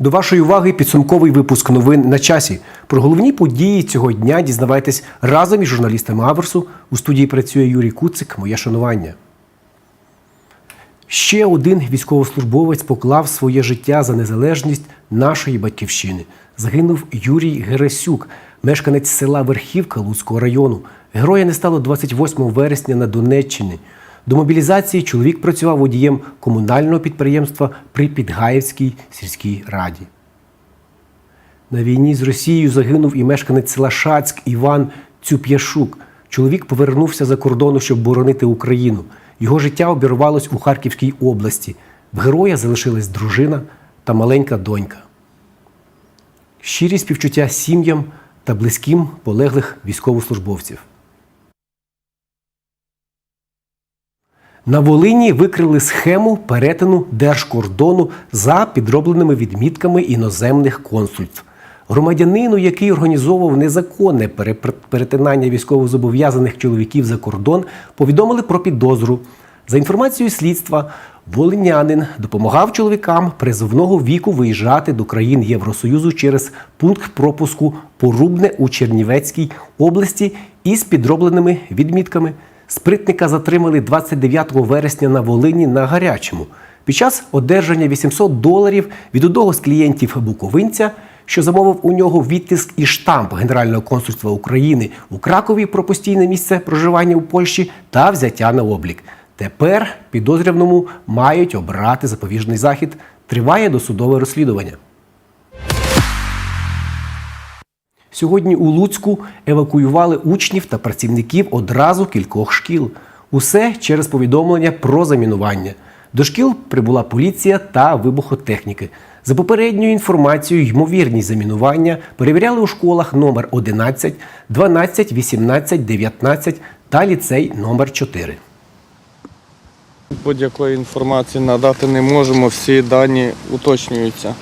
До вашої уваги підсумковий випуск новин на часі. Про головні події цього дня дізнавайтесь разом із журналістами Аверсу. У студії працює Юрій Куцик. Моє шанування. Ще один військовослужбовець поклав своє життя за незалежність нашої батьківщини. Загинув Юрій Герасюк, мешканець села Верхівка Луцького району. Героя не стало 28 вересня на Донеччині. До мобілізації чоловік працював водієм комунального підприємства при Підгаївській сільській раді. На війні з Росією загинув і мешканець села Шацьк Іван Цюп'яшук. Чоловік повернувся за кордону, щоб боронити Україну. Його життя обірвалось у Харківській області. В героя залишилась дружина та маленька донька. Щирі співчуття сім'ям та близьким полеглих військовослужбовців. На Волині викрили схему перетину держкордону за підробленими відмітками іноземних консульств. Громадянину, який організовував незаконне перетинання військовозобов'язаних чоловіків за кордон, повідомили про підозру. За інформацією слідства, волинянин допомагав чоловікам призовного віку виїжджати до країн Євросоюзу через пункт пропуску Порубне у Чернівецькій області із підробленими відмітками. Спритника затримали 29 вересня на Волині на гарячому. Під час одержання 800 доларів від одного з клієнтів буковинця, що замовив у нього відтиск і штамп Генерального консульства України у Кракові про постійне місце проживання у Польщі та взяття на облік. Тепер підозрюваному мають обрати запобіжний захід. Триває досудове розслідування. Сьогодні у Луцьку евакуювали учнів та працівників одразу кількох шкіл. Усе через повідомлення про замінування. До шкіл прибула поліція та вибухотехніки. За попередньою інформацією, ймовірність замінування перевіряли у школах номер 11, 12, 18, 19 та ліцей номер 4. Будь-якої інформації надати не можемо, всі дані уточнюються.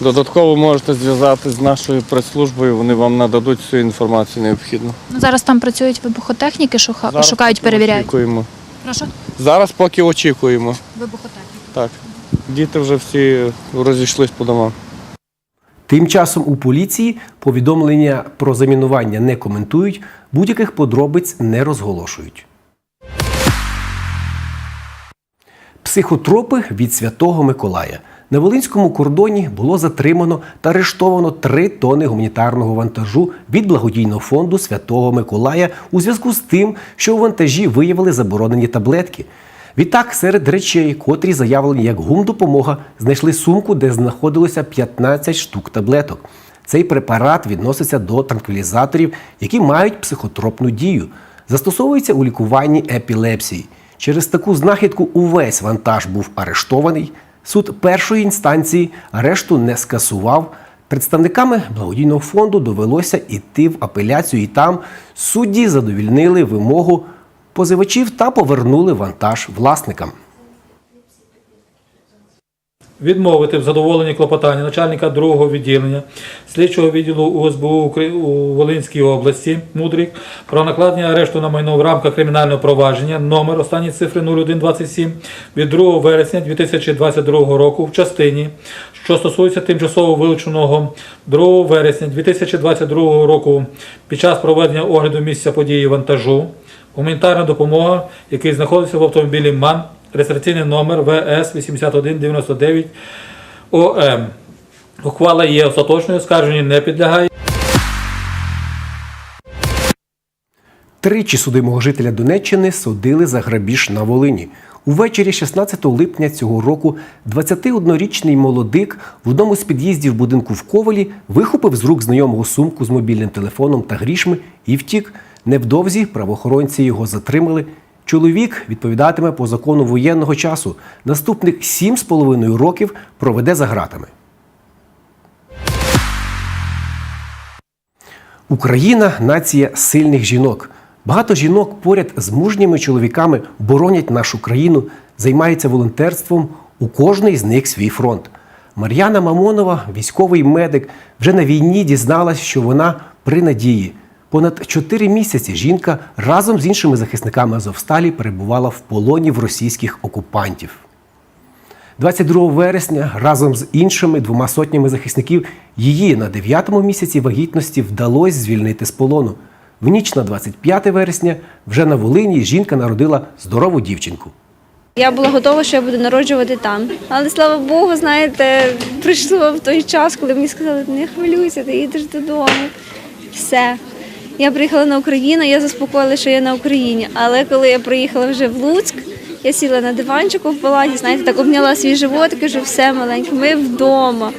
Додатково можете зв'язатися з нашою прес-службою, вони вам нададуть всю інформацію необхідну. Ну, зараз там працюють вибухотехніки, шуха... Зараз шукають, поки перевіряють. Очікуємо. Прошу. Зараз поки очікуємо. Вибухотехніки. Так. Діти вже всі розійшлись по домам. Тим часом у поліції повідомлення про замінування не коментують, будь-яких подробиць не розголошують. Психотропи від Святого Миколая. На Волинському кордоні було затримано та арештовано 3 тони гуманітарного вантажу від благодійного фонду Святого Миколая у зв'язку з тим, що у вантажі виявили заборонені таблетки. Відтак, серед речей, котрі заявлені як гумдопомога, знайшли сумку, де знаходилося 15 штук таблеток. Цей препарат відноситься до транквілізаторів, які мають психотропну дію. Застосовується у лікуванні епілепсії. Через таку знахідку увесь вантаж був арештований. Суд першої інстанції арешту не скасував. Представниками благодійного фонду довелося йти в апеляцію, і там судді задовільнили вимогу позивачів та повернули вантаж власникам. Відмовити в задоволенні клопотання начальника другого відділення слідчого відділу УСБУ у Волинській області Мудрик про накладення арешту на майно в рамках кримінального провадження номер останні цифри 0127 від 2 вересня 2022 року в частині, що стосується тимчасово вилученого 2 вересня 2022 року під час проведення огляду місця події вантажу. Гуманітарна допомога, який знаходиться в автомобілі МАН, реєстраційний номер ВС 8199 ОМ. Ухвала є остаточною, скарженню не підлягає. Тричі судимого жителя Донеччини судили за грабіж на Волині. Увечері 16 липня цього року 21-річний молодик в одному з під'їздів будинку в Ковалі вихопив з рук знайомого сумку з мобільним телефоном та грішми і втік. Невдовзі правоохоронці його затримали. Чоловік відповідатиме по закону воєнного часу. Наступних 7,5 років проведе за гратами. Україна нація сильних жінок. Багато жінок поряд з мужніми чоловіками боронять нашу країну, займаються волонтерством. У кожної з них свій фронт. Мар'яна Мамонова, військовий медик, вже на війні дізналась, що вона при надії. Понад чотири місяці жінка разом з іншими захисниками Азовсталі перебувала в полоні в російських окупантів. 22 вересня разом з іншими двома сотнями захисників її на 9-му місяці вагітності вдалося звільнити з полону. В ніч на 25 вересня вже на Волині жінка народила здорову дівчинку. Я була готова, що я буду народжувати там. Але слава Богу, знаєте, прийшло в той час, коли мені сказали, не хвилюйся, ти їдеш додому. Все. Я приїхала на Україну, я заспокоїла, що я на Україні. Але коли я приїхала вже в Луцьк, я сіла на диванчику в палаті, знаєте, так обняла свій живот кажу, все маленьке, ми вдома.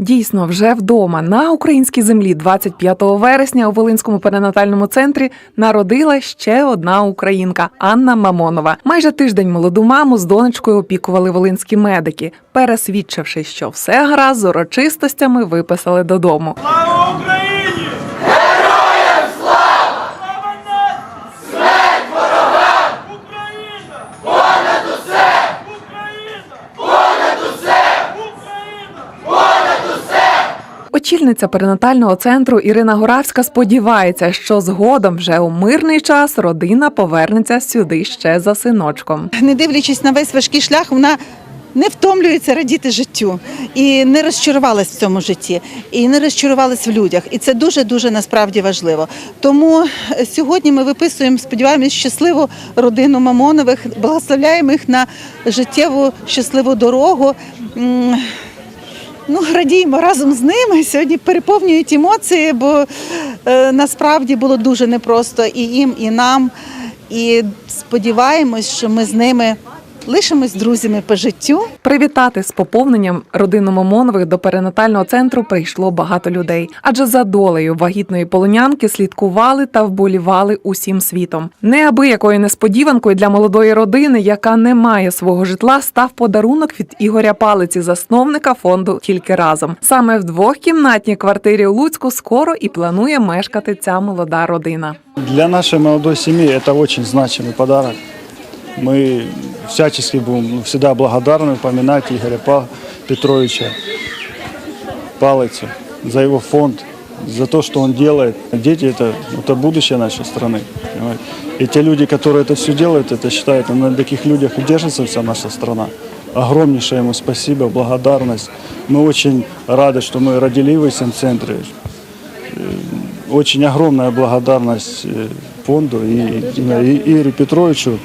Дійсно, вже вдома на українській землі 25 вересня у Волинському перинатальному центрі народила ще одна українка Анна Мамонова. Майже тиждень молоду маму з донечкою опікували волинські медики. Пересвідчивши, що все гаразд, з урочистостями виписали додому. Слава Україні! Героям слава! Слава нації! Смерть ворогам! Україна! Понад усе! Україна! Понад усе! Україна! Очільниця перинатального центру Ірина Горавська сподівається, що згодом вже у мирний час родина повернеться сюди ще за синочком. не дивлячись на весь важкий шлях, вона не втомлюється радіти життю і не розчарувалась в цьому житті, і не розчарувалась в людях. І це дуже дуже насправді важливо. Тому е, сьогодні ми виписуємо, сподіваємось, щасливу родину Мамонових, благословляємо їх на життєву щасливу дорогу. Ну, радіємо разом з ними. Сьогодні переповнюють емоції, бо е, насправді було дуже непросто і їм, і нам. І сподіваємось, що ми з ними лишимось друзями по життю. Привітати з поповненням родину Мамонових до перинатального центру прийшло багато людей, адже за долею вагітної полонянки слідкували та вболівали усім світом. Неабиякою несподіванкою для молодої родини, яка не має свого житла, став подарунок від Ігоря Палиці, засновника фонду Тільки разом. Саме в двохкімнатній квартирі у Луцьку скоро і планує мешкати ця молода родина. Для нашей молодой семьи это очень значимый подарок. Мы всячески будем ну, всегда благодарны упоминать Игоря Па- Петровича Палыцу за его фонд, за то, что он делает. Дети это, это будущее нашей страны. понимаете. И те люди, которые это все делают, это считают, на таких людях и держится вся наша страна. Огромнейшее ему спасибо, благодарность. Мы очень рады, что мы родили в этом центре. Очень огромная благодарность э, фонду и, и Игорю Петровичу,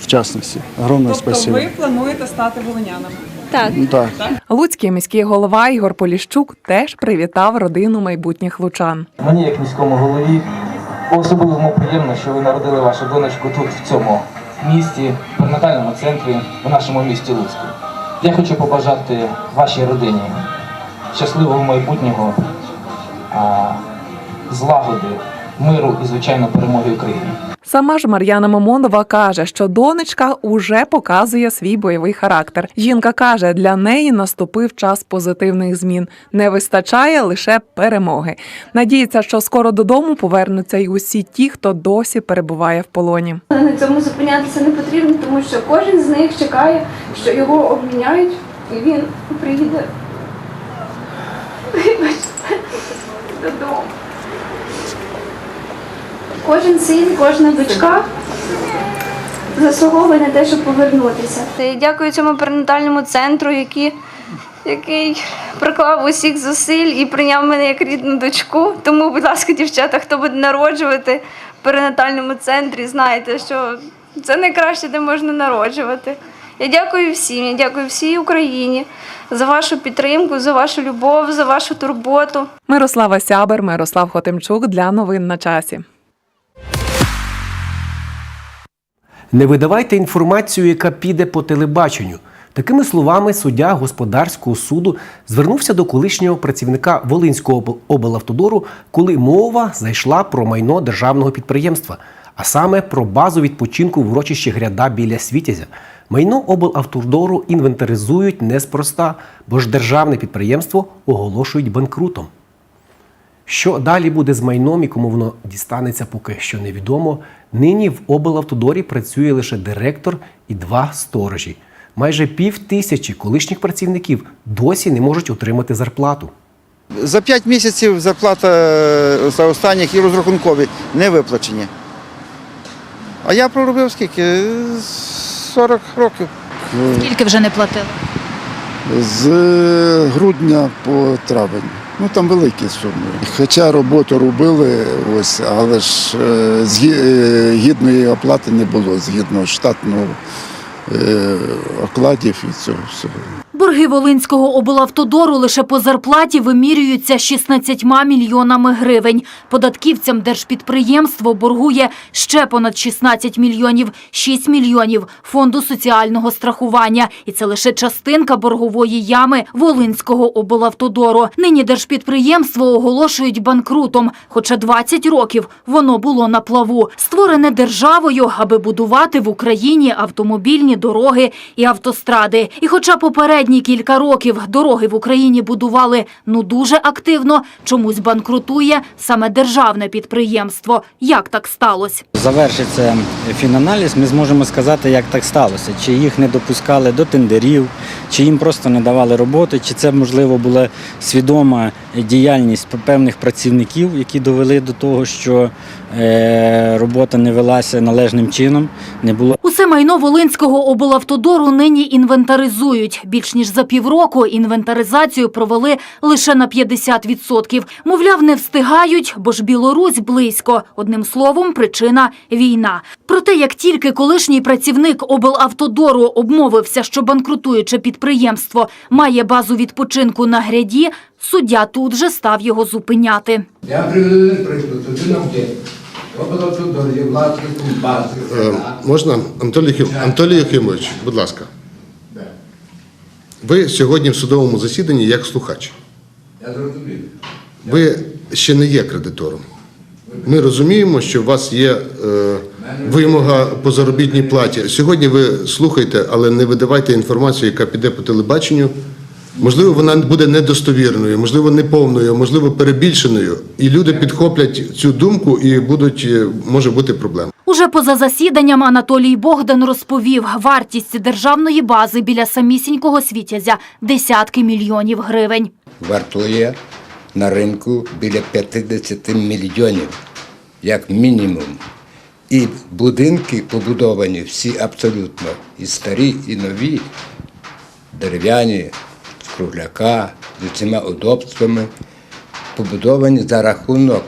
в частности. Огромное спасибо. плануєте стати волинянами? Так. Ну, Так. Луцький міський голова Ігор Поліщук теж привітав родину майбутніх лучан. Мені, як міському голові, особливо приємно, що ви народили вашу донечку тут, в цьому місті, в перинатальному центрі, в нашому місті Луцьку. Я хочу побажати вашій родині щасливого майбутнього, а, злагоди, миру і, звичайно, перемоги України. Сама ж Мар'яна Мамонова каже, що донечка уже показує свій бойовий характер. Жінка каже, для неї наступив час позитивних змін. Не вистачає лише перемоги. Надіється, що скоро додому повернуться й усі ті, хто досі перебуває в полоні. На цьому зупинятися не потрібно, тому що кожен з них чекає, що його обміняють, і він приїде додому. Кожен син, кожна дочка заслуговує на те, щоб повернутися. Я дякую цьому перинатальному центру, який, який приклав усіх зусиль і прийняв мене як рідну дочку. Тому, будь ласка, дівчата, хто буде народжувати в перинатальному центрі, знайте, що це найкраще, де можна народжувати. Я дякую всім, я дякую всій Україні за вашу підтримку, за вашу любов, за вашу турботу. Мирослава Сябер, Мирослав Хотимчук для новин на часі. Не видавайте інформацію, яка піде по телебаченню. Такими словами суддя господарського суду звернувся до колишнього працівника Волинського облавтодору, коли мова зайшла про майно державного підприємства, а саме про базу відпочинку в урочищі гряда біля Світязя. Майно облавтодору інвентаризують неспроста, бо ж державне підприємство оголошують банкрутом. Що далі буде з майном і кому воно дістанеться, поки що невідомо. Нині в облавтодорі працює лише директор і два сторожі. Майже пів тисячі колишніх працівників досі не можуть отримати зарплату. За 5 місяців зарплата е, за останніх і розрахункові не виплачені. А я проробив скільки? Е, 40 років. Скільки вже не платили? З грудня по травень. Ну там великі суми. Хоча роботу робили, ось, але ж е, е, гідної оплати не було згідно штатного е, окладів і цього всього. Борги Волинського облавтодору лише по зарплаті вимірюються 16 мільйонами гривень. Податківцям держпідприємство боргує ще понад 16 мільйонів, 6 мільйонів фонду соціального страхування. І це лише частинка боргової ями Волинського облавтодору. Нині держпідприємство оголошують банкрутом, хоча 20 років воно було на плаву. Створене державою, аби будувати в Україні автомобільні дороги і автостради. І хоча попередні кілька років дороги в Україні будували ну дуже активно, чомусь банкрутує саме державне підприємство. Як так сталося? Завершиться фінаналіз, ми зможемо сказати, як так сталося. Чи їх не допускали до тендерів, чи їм просто не давали роботи, чи це, можливо, була свідома діяльність певних працівників, які довели до того, що робота не велася належним чином, не було Усе майно Волинського облавтодору нині інвентаризують. Більш ніж за півроку інвентаризацію провели лише на 50%. Мовляв, не встигають, бо ж Білорусь близько. Одним словом, причина – війна. Проте, як тільки колишній працівник облавтодору обмовився, що банкрутуюче підприємство має базу відпочинку на гряді, суддя тут же став його зупиняти. Я приведу приклад. Один об'єкт. Можна, Анатолій, Анатолій Єхимович, будь ласка. Ви сьогодні в судовому засіданні як слухач. Я зрозумів. Ви ще не є кредитором. Ми розуміємо, що у вас є е, вимога по заробітній платі. Сьогодні ви слухайте, але не видавайте інформацію, яка піде по телебаченню. Можливо, вона буде недостовірною, можливо, неповною, можливо, перебільшеною. І люди підхоплять цю думку і будуть, е, може бути проблема. Уже поза засіданням Анатолій Богдан розповів, вартість державної бази біля самісінького світязя – десятки мільйонів гривень. Вартує на ринку біля 50 мільйонів, як мінімум. І будинки побудовані всі абсолютно, і старі, і нові, дерев'яні, кругляка, з усіма удобствами, побудовані за рахунок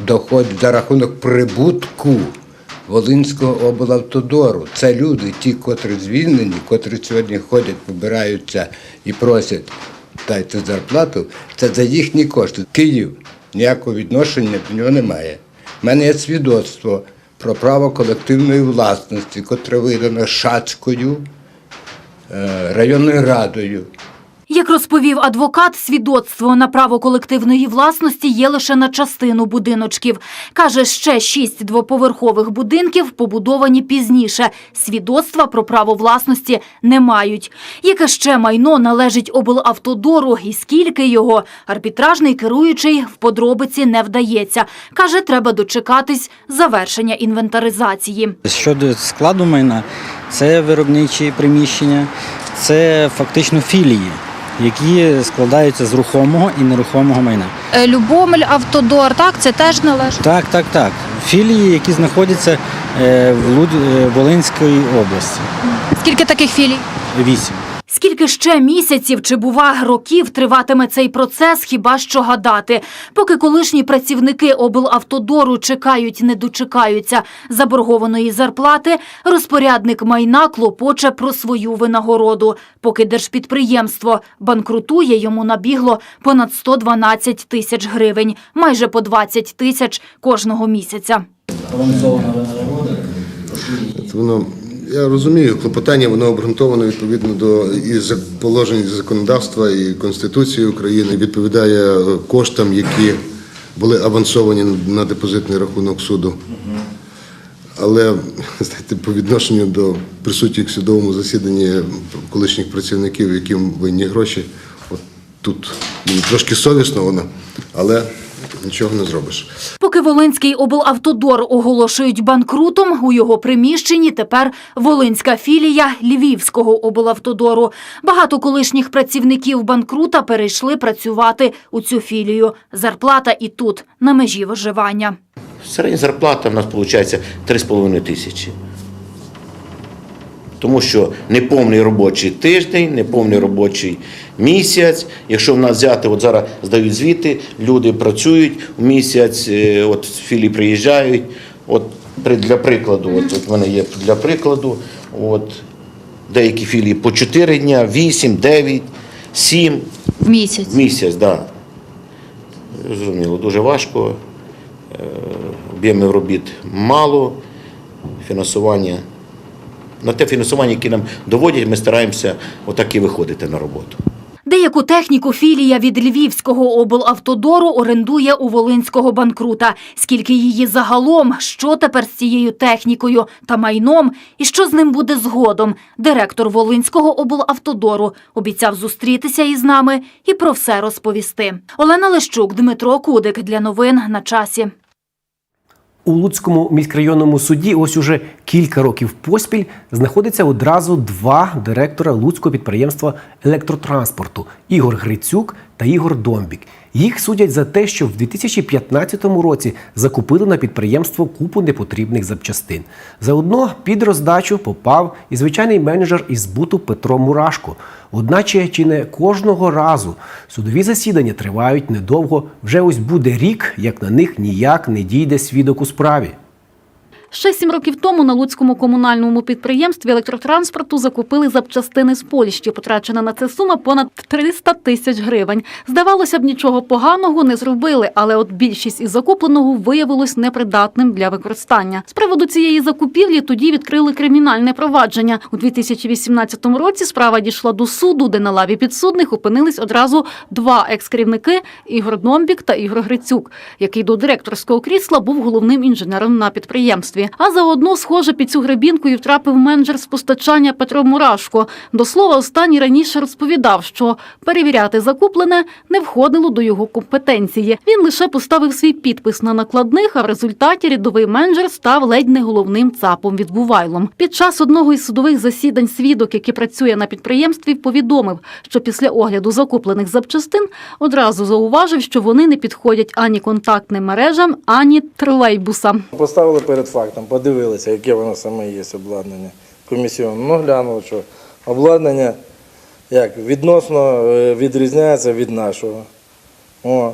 доходів, за рахунок прибутку Волинського облавтодору. Це люди, ті, котрі звільнені, котрі сьогодні ходять, вибираються і просять дайте зарплату, це за їхні кошти. Київ ніякого відношення до нього немає. У мене є свідоцтво про право колективної власності, котре видано Шацькою районною радою. Як розповів адвокат, свідоцтво на право колективної власності є лише на частину будиночків. Каже, ще шість двоповерхових будинків побудовані пізніше. Свідоцтва про право власності не мають. Яке ще майно належить облавтодору і скільки його, арбітражний керуючий в подробиці не вдається. Каже, треба дочекатись завершення інвентаризації. Щодо складу майна, це виробничі приміщення, це фактично філії, які складаються з рухомого і нерухомого майна. Е, Любомель, Автодор, так, це теж належить. Так, так, так. Філії, які знаходяться е, в Луд- е, області. Скільки таких філій? Вісім. Скільки ще місяців чи бува років триватиме цей процес, хіба що гадати. Поки колишні працівники облавтодору чекають, не дочекаються заборгованої зарплати, розпорядник майна клопоче про свою винагороду. Поки держпідприємство банкрутує, йому набігло понад 112 тисяч гривень, майже по 20 тисяч кожного місяця. Воно, я розумію, клопотання воно обґрунтовано відповідно до і положень законодавства і Конституції України, відповідає е, коштам, які були авансовані на депозитний рахунок суду. Але знаєте, по відношенню до присутніх в судовому засіданні колишніх працівників, яким винні гроші, от тут трошки совісно воно, але нічого не зробиш. Поки Волинський облавтодор оголошують банкрутом, у його приміщенні тепер Волинська філія Львівського облавтодору. Багато колишніх працівників банкрута перейшли працювати у цю філію. Зарплата і тут на межі виживання. Середня зарплата в нас виходить 3,5 тисячі. Тому що неповний робочий тиждень, неповний робочий місяць. Якщо в нас взяти, от зараз здають звіти, люди працюють в місяць, е, от з філії приїжджають. От для прикладу, от, от в мене є для прикладу, от деякі філії по 4 дня, 8, 9, 7 В місяць. місяць, так. Да. Зрозуміло, дуже важко. Е, Об'ємів робіт мало, фінансування. На те фінансування, яке нам доводять, ми стараємося отак і виходити на роботу. Деяку техніку філія від Львівського облавтодору орендує у Волинського банкрута. Скільки її загалом, що тепер з цією технікою та майном, і що з ним буде згодом? Директор Волинського облавтодору обіцяв зустрітися із нами і про все розповісти. Олена Лещук, Дмитро Кудик для новин на часі. У Луцькому міськрайонному суді ось уже кілька років поспіль знаходиться одразу два директора Луцького підприємства електротранспорту Ігор Грицюк та Ігор Домбік. Їх судять за те, що в 2015 році закупили на підприємство купу непотрібних запчастин. Заодно під роздачу попав і звичайний менеджер із збуту Петро Мурашко. Одначе чи не кожного разу судові засідання тривають недовго. Вже ось буде рік, як на них ніяк не дійде свідок у справі. Ще сім років тому на Луцькому комунальному підприємстві електротранспорту закупили запчастини з Польщі. Потрачена на це сума понад 300 тисяч гривень. Здавалося б, нічого поганого не зробили, але от більшість із закупленого виявилось непридатним для використання. З приводу цієї закупівлі тоді відкрили кримінальне провадження. У 2018 році справа дійшла до суду, де на лаві підсудних опинились одразу два екс-керівники Ігор Домбік та Ігор Грицюк, який до директорського крісла був головним інженером на підприємстві. А заодно, схоже, під цю гребінку і втрапив менеджер з постачання Петро Мурашко. До слова, останній раніше розповідав, що перевіряти закуплене не входило до його компетенції. Він лише поставив свій підпис на накладних, а в результаті рядовий менеджер став ледь не головним цапом відбувайлом. Під час одного із судових засідань свідок, який працює на підприємстві, повідомив, що після огляду закуплених запчастин одразу зауважив, що вони не підходять ані контактним мережам, ані тролейбусам. Поставили перед фактом, подивилися, яке воно саме є обладнання Комісіон Ну, глянули, що обладнання як, відносно е, відрізняється від нашого. О.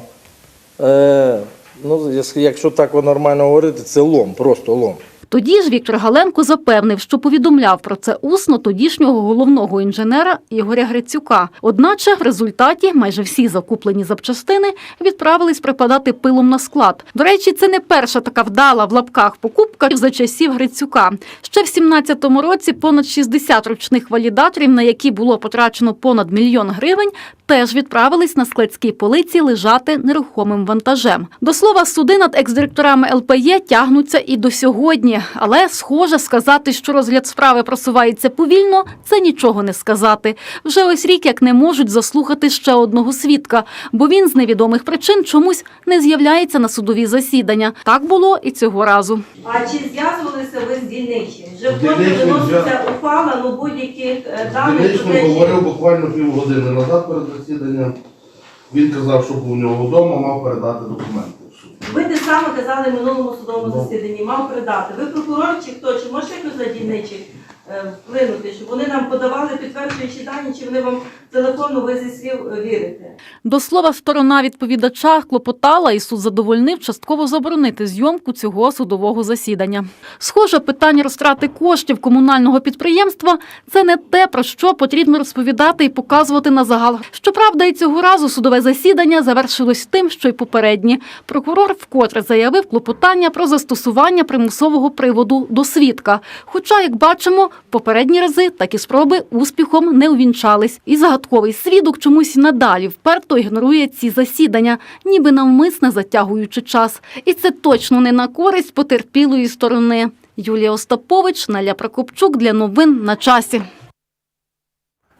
Е, ну, якщо так нормально говорити, це лом, просто лом. Тоді ж Віктор Галенко запевнив, що повідомляв про це усно тодішнього головного інженера Ігоря Грицюка. Одначе в результаті майже всі закуплені запчастини відправились припадати пилом на склад. До речі, це не перша така вдала в лапках покупка за часів Грицюка. Ще в 17-му році понад 60 ручних валідаторів, на які було потрачено понад мільйон гривень, теж відправились на складській полиці лежати нерухомим вантажем. До слова, суди над екс-директорами ЛПЄ тягнуться і до сьогодні. Але, схоже, сказати, що розгляд справи просувається повільно, це нічого не сказати. Вже ось рік як не можуть заслухати ще одного свідка, бо він з невідомих причин чомусь не з'являється на судові засідання. Так було і цього разу. А чи зв'язувалися ви з дільничим? Вже вкотре виноситься ухвала, ну будь-яких е, даних Дільничним що- говорив буквально півгодини назад перед засіданням. Він казав, що був у нього вдома, мав передати документи. Ви те саме казали в минулому судовому засіданні, мав передати. Ви прокурор чи хто? Чи може якось задійничий? Вплинути, щоб вони нам подавали підтверджуючі дані, чи вони вам телефонно ви зі слів е, вірите? До слова, сторона відповідача клопотала, і суд задовольнив частково заборонити зйомку цього судового засідання. Схоже, питання розтрати коштів комунального підприємства це не те, про що потрібно розповідати і показувати на загал. Щоправда, і цього разу судове засідання завершилось тим, що й попередні. Прокурор вкотре заявив клопотання про застосування примусового приводу до свідка. Хоча, як бачимо, попередні рази такі спроби успіхом не увінчались. І загадковий свідок чомусь надалі вперто ігнорує ці засідання, ніби навмисне затягуючи час. І це точно не на користь потерпілої сторони. Юлія Остапович, Наля Прокопчук для новин на часі.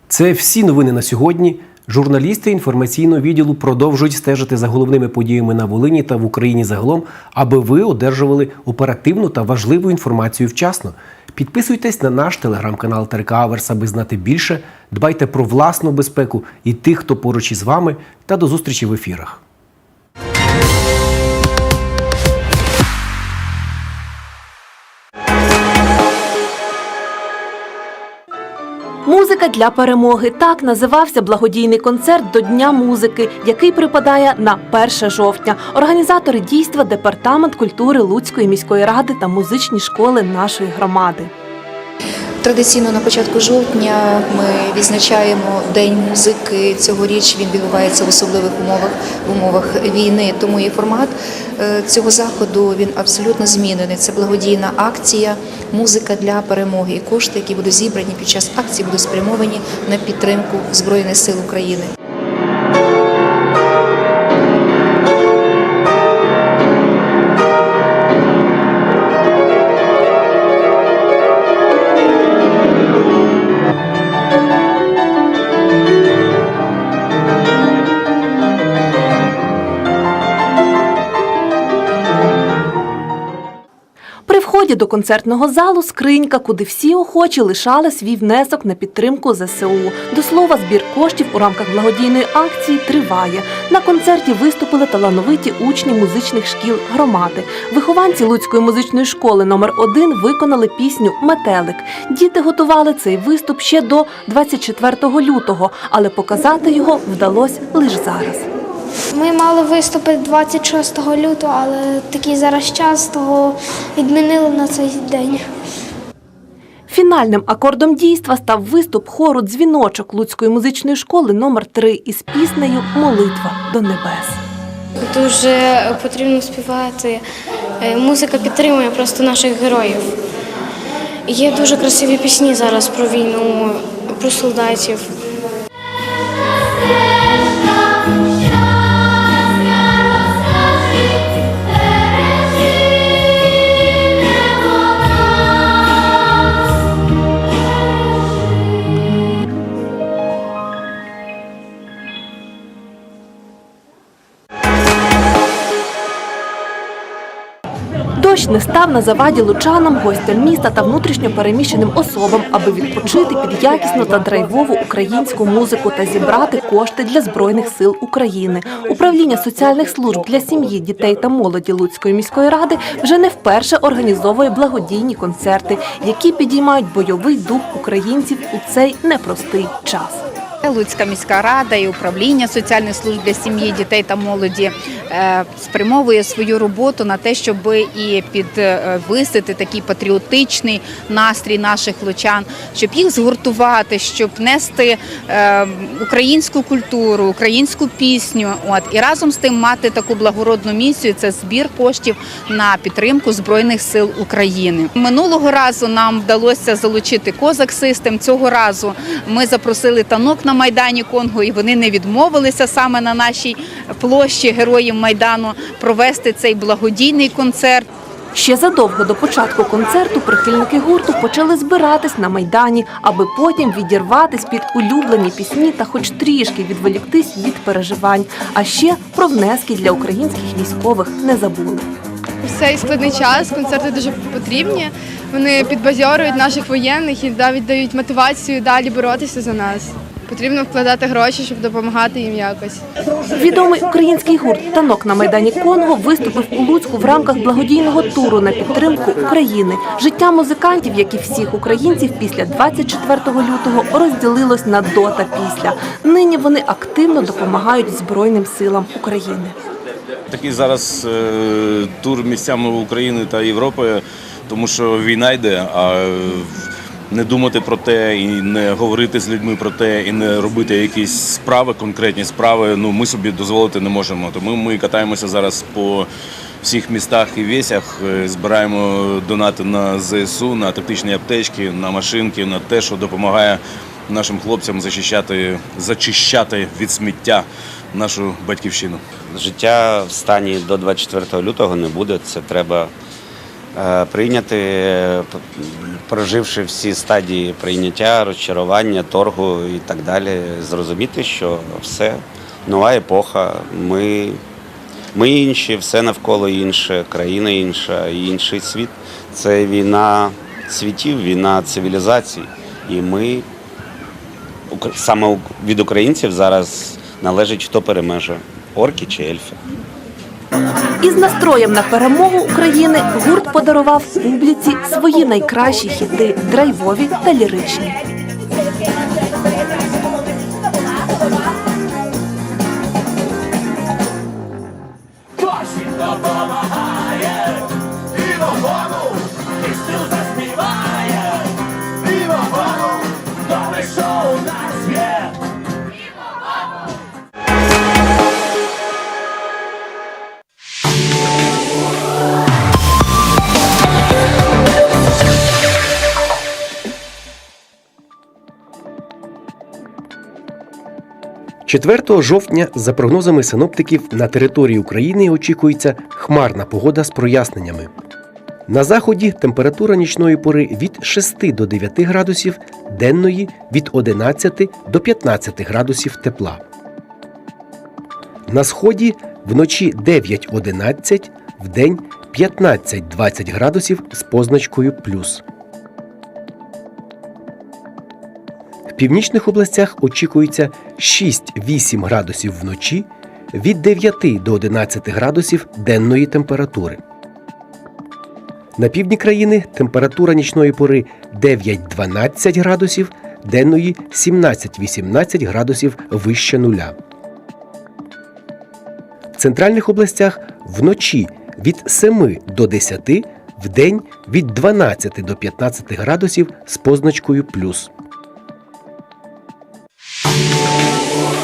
Це всі новини на сьогодні. Журналісти інформаційного відділу продовжують стежити за головними подіями на Волині та в Україні загалом, аби ви одержували оперативну та важливу інформацію вчасно. Підписуйтесь на наш телеграм-канал ТРК Аверс, аби знати більше. Дбайте про власну безпеку і тих, хто поруч із вами. Та до зустрічі в ефірах. Музика для перемоги так називався благодійний концерт до Дня музики, який припадає на 1 жовтня. Організатори дійства департамент культури Луцької міської ради та музичні школи нашої громади. Традиційно на початку жовтня ми відзначаємо День музики. Цьогоріч він відбувається в особливих умовах в умовах війни. Тому і формат е, цього заходу він абсолютно змінений. Це благодійна акція Музика для перемоги. І кошти, які будуть зібрані під час акції, будуть спрямовані на підтримку Збройних сил України. При вході до концертного залу скринька, куди всі охочі лишали свій внесок на підтримку ЗСУ. До слова, збір коштів у рамках благодійної акції триває. На концерті виступили талановиті учні музичних шкіл громади. Вихованці Луцької музичної школи номер 1 виконали пісню Метелик. Діти готували цей виступ ще до 24 лютого, але показати його вдалося лише зараз. Ми мали виступити 26 лютого, але такий зараз час, того відмінили на цей день. Фінальним акордом дійства став виступ хору дзвіночок Луцької музичної школи номер 3 із піснею Молитва до небес. Дуже потрібно співати. Е, Музика підтримує просто наших героїв. Є дуже красиві пісні зараз про війну, про солдатів. Дощ не став на заваді лучанам, гостям міста та внутрішньо переміщеним особам, аби відпочити під якісну та драйвову українську музику та зібрати кошти для збройних сил України. Управління соціальних служб для сім'ї, дітей та молоді Луцької міської ради вже не вперше організовує благодійні концерти, які підіймають бойовий дух українців у цей непростий час. Луцька міська рада і управління соціальних служб для сім'ї, дітей та молоді е, спрямовує свою роботу на те, щоб і підвисити такий патріотичний настрій наших лучан, щоб їх згуртувати, щоб нести е, українську культуру, українську пісню. От і разом з тим мати таку благородну місію це збір коштів на підтримку збройних сил України. Минулого разу нам вдалося залучити козак систем. Цього разу ми запросили танок на майдані Конго, і вони не відмовилися саме на нашій площі героїв майдану провести цей благодійний концерт. Ще задовго до початку концерту прихильники гурту почали збиратись на майдані, аби потім відірватись під улюблені пісні та хоч трішки відволіктись від переживань. А ще про внески для українських військових не забули. В цей складний час концерти дуже потрібні. Вони підбадьорюють наших воєнних і навіть дають мотивацію далі боротися за нас. Потрібно вкладати гроші, щоб допомагати їм якось. Відомий український гурт Танок на майдані Конго виступив у Луцьку в рамках благодійного туру на підтримку України. Життя музикантів, як і всіх українців, після 24 лютого розділилось на до та після. Нині вони активно допомагають Збройним силам України. Такий зараз е, тур місцями України та Європи, тому що війна йде, а не думати про те і не говорити з людьми про те, і не робити якісь справи, конкретні справи. Ну ми собі дозволити не можемо. Тому ми катаємося зараз по всіх містах і весях, е, збираємо донати на ЗСУ, на тактичні аптечки, на машинки, на те, що допомагає нашим хлопцям зачищати, зачищати від сміття нашу батьківщину. Життя в стані до 24 лютого не буде. Це треба прийняти, е, проживши всі стадії прийняття, розчарування, торгу і так далі, зрозуміти, що все нова епоха. Ми, ми інші, все навколо інше, країна інша, інший світ. Це війна світів, війна цивілізацій. І ми саме від українців зараз належить, хто переможе орки чи ельфи. Із настроєм на перемогу України гурт подарував публіці свої найкращі хіти драйвові та ліричні. 4 жовтня, за прогнозами синоптиків, на території України очікується хмарна погода з проясненнями. На заході температура нічної пори від 6 до 9 градусів, денної від 11 до 15 градусів тепла. На сході вночі 9-11, вдень 15-20 градусів з позначкою плюс. Північних областях очікується 6-8 градусів вночі, від 9 до 11 градусів денної температури. На півдні країни температура нічної пори 9-12 градусів, денної 17-18 градусів вище нуля. В центральних областях вночі від 7 до 10, вдень від 12 до 15 градусів з позначкою плюс. Música